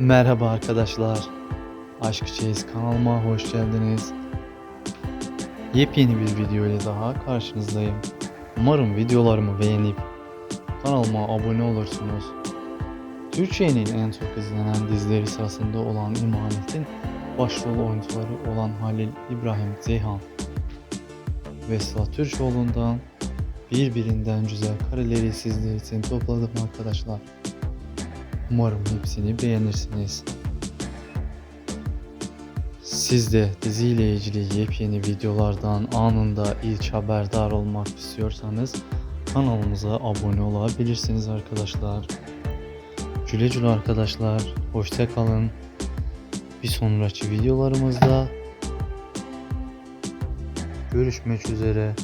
Merhaba arkadaşlar. Aşk Çeyiz kanalıma hoş geldiniz. Yepyeni bir video ile daha karşınızdayım. Umarım videolarımı beğenip kanalıma abone olursunuz. Türkiye'nin en çok izlenen dizileri sırasında olan İmanet'in başrol oyuncuları olan Halil İbrahim Ceyhan ve Sıla Türkoğlu'ndan birbirinden güzel kareleri sizler için topladım arkadaşlar. Umarım hepsini beğenirsiniz. Siz de diziyle ilgili yepyeni videolardan anında ilk haberdar olmak istiyorsanız kanalımıza abone olabilirsiniz arkadaşlar. Güle güle arkadaşlar. Hoşça kalın. Bir sonraki videolarımızda görüşmek üzere.